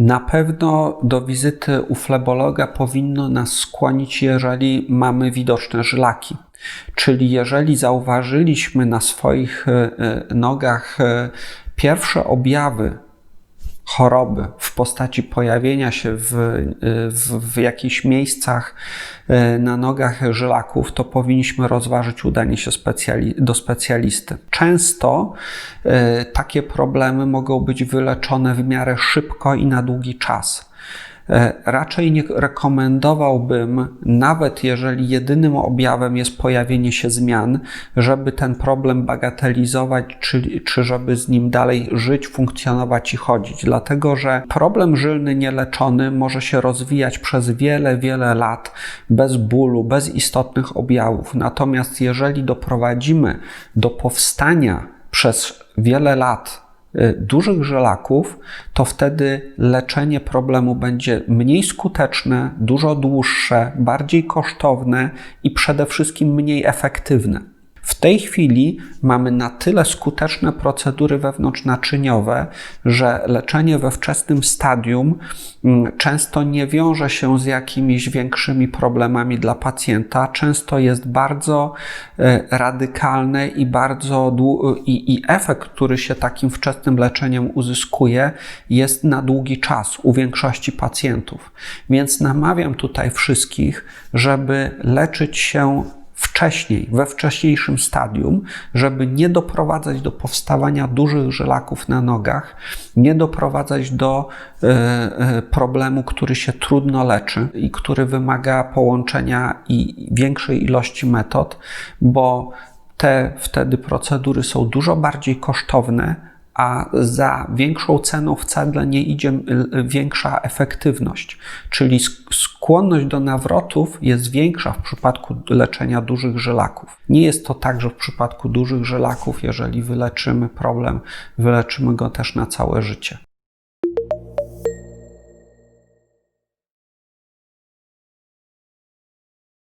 Na pewno do wizyty u flebologa powinno nas skłonić, jeżeli mamy widoczne żylaki. Czyli jeżeli zauważyliśmy na swoich e, e, nogach e, pierwsze objawy choroby w postaci pojawienia się w, w, w jakichś miejscach e, na nogach żylaków, to powinniśmy rozważyć udanie się specjali do specjalisty. Często e, takie problemy mogą być wyleczone w miarę szybko i na długi czas. E, Raczej nie rekomendowałbym, nawet jeżeli jedynym objawem jest pojawienie się zmian, żeby ten problem bagatelizować, czy, czy żeby z nim dalej żyć, funkcjonować i chodzić. Dlatego, że problem żylny nieleczony może się rozwijać przez wiele, wiele lat bez bólu, bez istotnych objawów. Natomiast jeżeli doprowadzimy do powstania przez wiele lat dużych żelaków, to wtedy leczenie problemu będzie mniej skuteczne, dużo dłuższe, bardziej kosztowne i przede wszystkim mniej efektywne. W tej chwili mamy na tyle skuteczne procedury wewnątrznaczyniowe, że leczenie we wczesnym stadium mm, często nie wiąże się z jakimiś większymi problemami dla pacjenta. Często jest bardzo e, radykalne i bardzo i, i efekt, który się takim wczesnym leczeniem uzyskuje, jest na długi czas u większości pacjentów. Więc namawiam tutaj wszystkich, żeby leczyć się wcześniej, we wcześniejszym stadium, żeby nie doprowadzać do powstawania dużych żelaków na nogach, nie doprowadzać do e, e, problemu, który się trudno leczy i który wymaga połączenia i większej ilości metod, bo te wtedy procedury są dużo bardziej kosztowne, a za większą ceną wcale nie idzie większa efektywność, czyli sk- skłonność do nawrotów jest większa w przypadku leczenia dużych żelaków. Nie jest to tak, że w przypadku dużych żelaków, jeżeli wyleczymy problem, wyleczymy go też na całe życie.